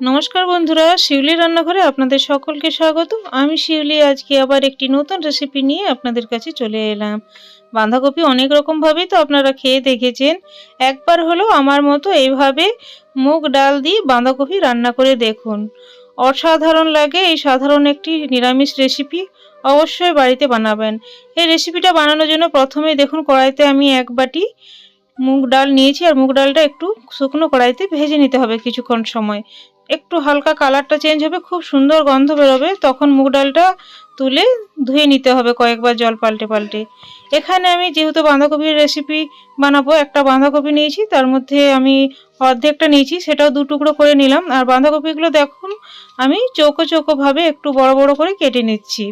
নমস্কার বন্ধুরা, শিউলি রান্নাঘরে আপনাদের সকলকে স্বাগত। আমি শিউলি, আজকে আবার একটি নতুন রেসিপি নিয়ে আপনাদের কাছে চলে এলাম। বাঁধাকপি অনেক রকমভাবেই তো আপনারা খেয়ে দেখেছেন। একবার হলো আমার মতো এইভাবে মুগ ডাল দিয়ে বাঁধাকপি রান্না করে দেখুন। অসাধারণ লাগে, এই সাধারণ একটি নিরামিষ রেসিপি অবশ্যই বাড়িতে বানাবেন। এই রেসিপিটা বানানোর জন্য প্রথমে দেখুন, কড়াইতে আমি এক বাটি মুগ ডাল নিয়েছি। আর মুগ ডালটা একটু শুকনো কড়াইতে ভেজে নিতে হবে কিছুক্ষণ সময়। একটু হালকা কালারটা চেঞ্জ হবে, খুব সুন্দর গন্ধ বেরোবে, তখন মুগ ডালটা তুলে ধুয়ে নিতে হবে কয়েকবার জল পাল্টে পাল্টে। এখানে আমি যেহেতু বাঁধাকপির রেসিপি বানাবো, একটা বাঁধাকপি নিয়েছি, তার মধ্যে আমি অর্ধেকটা নিয়েছি, সেটাও দু টুকরো করে নিলাম। আর বাঁধাকপিগুলো দেখুন, আমি চৌকো চৌকোভাবে একটু বড় বড় করে কেটে নিচ্ছি।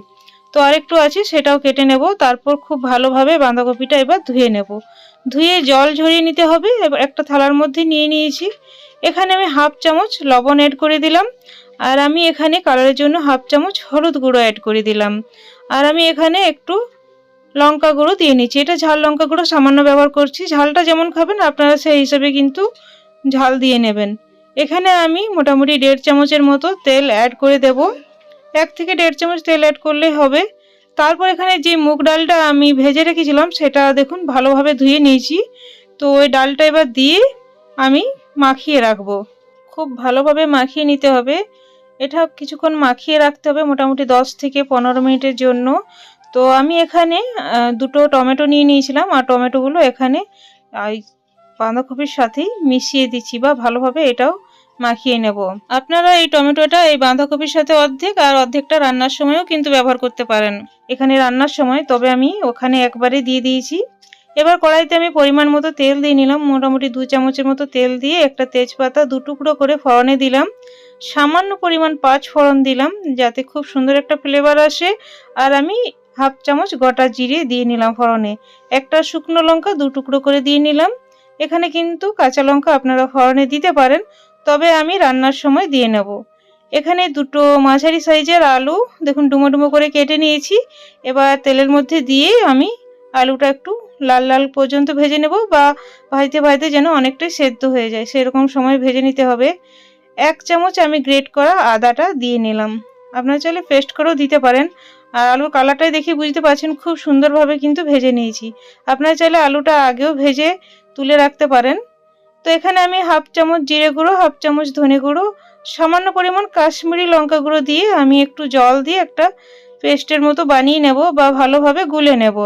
তো আরেকটু আছে, সেটাও কেটে নেব। তারপর খুব ভালোভাবে বাঁধাকপিটা এবার ধুয়ে নেব। ধুয়ে জল ঝরিয়ে নিতে হবে, এবার একটা থালার মধ্যে নিয়ে নিয়েছি। এখানে আমি হাফ চামচ লবণ অ্যাড করে দিলাম। আর আমি এখানে কালারের জন্য হাফ চামচ হলুদ গুঁড়ো অ্যাড করে দিলাম। আর আমি এখানে একটু লঙ্কা গুঁড়ো দিয়ে নিচ্ছি। এটা ঝাল লঙ্কা গুঁড়ো সামান্য ব্যবহার করছি। ঝালটা যেমন খাবেন, আপনারা সেই হিসেবে কিন্তু ঝাল দিয়ে নেবেন। এখানে আমি মোটামুটি দেড় চামচের মতো তেল অ্যাড করে দেব। এক থেকে দেড় চামচ তেল অ্যাড করলেই হবে। তারপর এখানে যে মুগ ডালটা আমি ভেজে রেখেছিলাম, সেটা দেখুন ভালোভাবে ধুয়ে নিয়েছি। তো ওই ডালটা এবার দিয়ে আমি মাখিয়ে রাখব। খুব ভালোভাবে মাখিয়ে নিতে হবে। এটা কিছুক্ষণ মাখিয়ে রাখতে হবে মোটামুটি দশ থেকে পনেরো মিনিটের জন্য। তো আমি এখানে দুটো টমেটো নিয়ে নিয়েছিলাম, আর টমেটোগুলো এখানে বাঁধাকপির সাথেই মিশিয়ে দিচ্ছি বা ভালোভাবে এটাও মাখিয়ে নেব। আপনারা এই টমেটোটা এই বাঁধাকপির সাথে অর্ধেক আর অর্ধেকটা রান্নার সময়ও কিন্তু ব্যবহার করতে পারেন। এখানে রান্নার সময়, তবে আমি ওখানে একবারে দিয়ে দিয়েছি। এবার কড়াইতে আমি পরিমাণ মতো তেল দিয়ে নিলাম। মোটামুটি দু চামচের মতো তেল দিয়ে একটা তেজপাতা দু টুকরো করে ফড়নে দিলাম। সামান্য পরিমাণ পাঁচ ফোড়ন দিলাম, যাতে খুব সুন্দর একটা ফ্লেভার আসে। আর আমি হাফ চামচ গোটা জিরে দিয়ে নিলাম ফড়নে। একটা শুকনো লঙ্কা দু টুকরো করে দিয়ে নিলাম। এখানে কিন্তু কাঁচা লঙ্কা আপনারা ফড়নে দিতে পারেন। তবে আমি রান্নার সময় দিয়ে নেব। এখানে দুটো মাঝারি সাইজের আলু, দেখুন ডুমো ডুমো করে কেটে নিয়েছি। এবার তেলের মধ্যে দিয়ে আমি আলুটা একটু লাল লাল পর্যন্ত ভেজে নেব বা ভাজতে ভাজতে যেন অনেকটাই সেদ্ধ হয়ে যায়, সেরকম সময় ভেজে নিতে হবে। এক চামচ আমি গ্রেট করা আদাটা দিয়ে নিলাম। আপনারা চাইলে পেস্ট করেও দিতে পারেন। আর আলুর কালারটাই দেখে বুঝতে পারছেন, খুব সুন্দরভাবে কিন্তু ভেজে নিয়েছি। আপনারা চাইলে আলুটা আগেও ভেজে তুলে রাখতে পারেন। তো এখানে আমি হাফ চামচ জিরে গুঁড়ো, হাফ চামচ ধনে গুঁড়ো, সামান্য পরিমাণ কাশ্মীরি লঙ্কা গুঁড়ো দিয়ে আমি একটু জল দিয়ে একটা পেস্টের মতো বানিয়ে নেব বা ভালোভাবে গুলে নেব।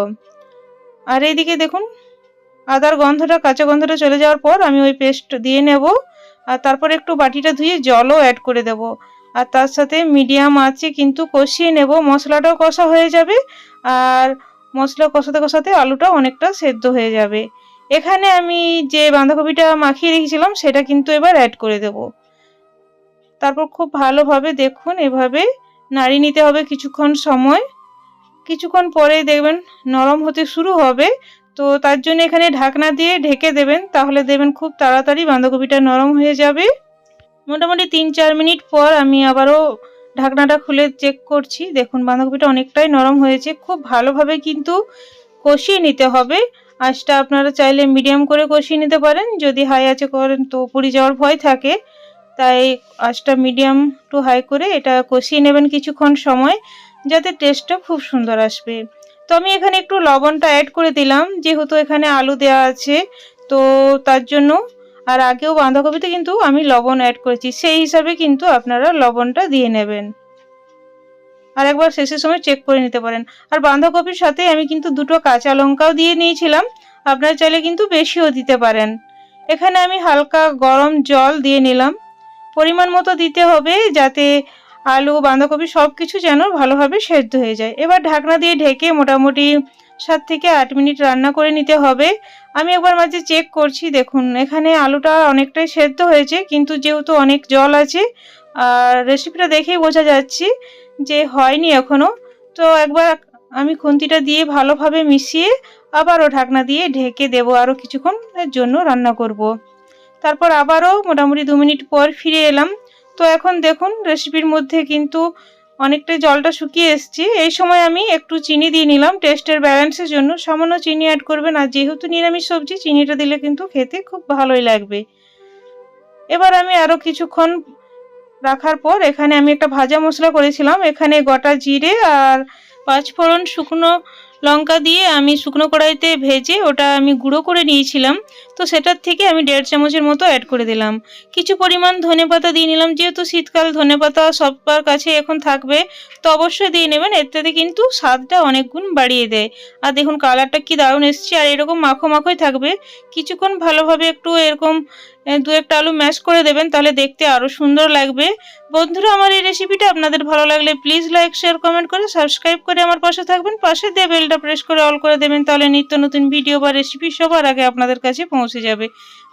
আর এইদিকে দেখুন, আদার গন্ধটা, কাঁচা গন্ধটা চলে যাওয়ার পর আমি ওই পেস্ট দিয়ে নেব আর তারপর একটু বাটিটা ধুয়ে জলও অ্যাড করে দেব। আর তার সাথে মিডিয়াম আছে কিন্তু কষিয়ে নেব, মশলাটাও কষা হয়ে যাবে আর মশলা কষাতে কষাতে আলুটা অনেকটা সেদ্ধ হয়ে যাবে। এখানে আমি যে বাঁধাকপিটা মাখিয়ে রেখেছিলাম, সেটা কিন্তু এবার অ্যাড করে দেব। তারপর খুব ভালোভাবে দেখুন, এভাবে নাড়ি নিতে হবে কিছুক্ষণ সময়। কিছুক্ষণ পরে দেখবেন নরম হতে শুরু হবে। তো তার জন্য এখানে ঢাকনা দিয়ে ঢেকে দেবেন, তাহলে দেবেন খুব তাড়াতাড়ি বাঁধাকপিটা নরম হয়ে যাবে। মোটামুটি তিন চার মিনিট পর আমি আবারও ঢাকনাটা খুলে চেক করছি। দেখুন বাঁধাকপিটা অনেকটাই নরম হয়েছে। খুব ভালোভাবে কিন্তু কষিয়ে নিতে হবে। আঁচটা আপনারা চাইলে মিডিয়াম করে কষিয়ে নিতে পারেন। যদি হাই আঁচে করেন তো পুড়ে যাওয়ার ভয় থাকে। তাই আঁচটা মিডিয়াম টু হাই করে এটা কষিয়ে নেবেন কিছুক্ষণ সময়, যাতে টেস্টটা খুব সুন্দর আসবে। তো আমি এখানে একটু লবণটা অ্যাড করে দিলাম। যেহেতু এখানে আলু দেওয়া আছে, তো তার জন্য আর আগেও বাঁধাকপিতে কিন্তু আমি লবণ অ্যাড করেছি। সেই হিসাবে কিন্তু আপনারা লবণটা দিয়ে নেবেন। আর একবার শেষের সময় চেক করে নিতে পারেন। আর বাঁধাকপির সাথে আমি কিন্তু দুটো কাঁচা লঙ্কাও দিয়ে নিয়েছিলাম। আপনারা চাইলে কিন্তু বেশিও দিতে পারেন। এখানে আমি হালকা গরম জল দিয়ে নিলাম। পরিমাণ মতো দিতে হবে যাতে আলু, বাঁধাকপি সব কিছু যেন ভালোভাবে সেদ্ধ হয়ে যায়। এবার ঢাকনা দিয়ে ঢেকে মোটামুটি সাত থেকে আট মিনিট রান্না করে নিতে হবে। আমি একবার মাঝে চেক করছি, দেখুন, এখানে আলুটা অনেকটাই সেদ্ধ হয়েছে, কিন্তু যেহেতু অনেক জল আছে, আর রেসিপিটা দেখেই বোঝা যাচ্ছে যে হয়নি এখনও তো একবার আমি খুন্তিটা দিয়ে ভালোভাবে মিশিয়ে আবারও ঢাকনা দিয়ে ঢেকে দেবো আরও কিছুক্ষণের জন্য রান্না করব। তারপর আবারও মোটামুটি দু মিনিট পর ফিরে এলাম। তো এখন দেখুন রেসিপির মধ্যে কিন্তু অনেকটাই জলটা শুকিয়ে এসছে। এই সময় আমি একটু চিনি দিয়ে নিলাম। টেস্টের ব্যালেন্সের জন্য সামান্য চিনি অ্যাড করবেন আর যেহেতু নিরামিষ সবজি, চিনিটা দিলে কিন্তু খেতে খুব ভালোই লাগবে। এবার আমি আরও কিছুক্ষণ রাখার পর এখানে আমি একটা ভাজা মশলা করেছিলাম। এখানে গোটা জিরে আর পাঁচফোড়ন শুকনো লঙ্কা দিয়ে আমি শুকনো কড়াইতে ভেজে ওটা আমি গুঁড়ো করে নিয়েছিলাম। তো সেটার থেকে আমি দেড় চামচের মতো অ্যাড করে দিলাম। কিছু পরিমাণ ধনে পাতা দিয়ে নিলাম, যেহেতু শীতকাল ধনে পাতা সবার কাছে এখন থাকবে, তো অবশ্যই দিয়ে নেবেন। এতে কিন্তু স্বাদটা অনেক গুণ বাড়িয়ে দেয়। আর দেখুন কালারটা কি দারুণ এসছে, আর এরকম মাখো মাখোই থাকবে। কিছুক্ষণ ভালোভাবে একটু এরকম দু একটা আলু ম্যাশ করে দেবেন, তাহলে দেখতে আরও সুন্দর লাগবে। বন্ধুরা, আমার এই রেসিপিটা আপনাদের ভালো লাগলে প্লিজ লাইক শেয়ার কমেন্ট করে সাবস্ক্রাইব করে আমার পাশে থাকবেন, পাশে দিয়ে বেলটা প্রেস করে অল করে দেবেন, তাহলে নিত্য নতুন ভিডিও বা রেসিপি সবার আগে আপনাদের কাছে পৌঁছে যাবে।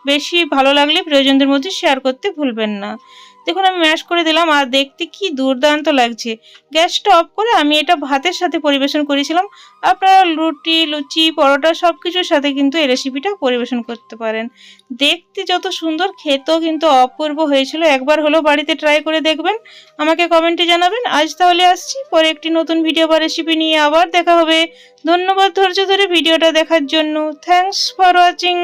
বেশি ভালো লাগলে প্রয়োজনদের মধ্যে শেয়ার করতে ভুলবেন না। দেখুন আমি ম্যাশ করে দিলাম আর দেখতে কি দুর্দান্ত লাগছে। গ্যাসটা অফ করে আমি এটা ভাতের সাথে পরিবেশন করেছিলাম। আপনারা রুটি, লুচি, পরোটা সব কিছুর সাথে কিন্তু এই রেসিপিটা পরিবেশন করতে পারেন। দেখতে যত সুন্দর, খেতেও কিন্তু অপূর্ব হয়েছিল। একবার হলো বাড়িতে ট্রাই করে দেখবেন। আমাকে কমেন্টে জানাবেন। আজ তাহলে আসছি। পরে একটি নতুন ভিডিও বা রেসিপি নিয়ে আবার দেখা হবে। ধন্যবাদ ধৈর্য ধরে ভিডিওটা দেখার জন্য। Thanks for watching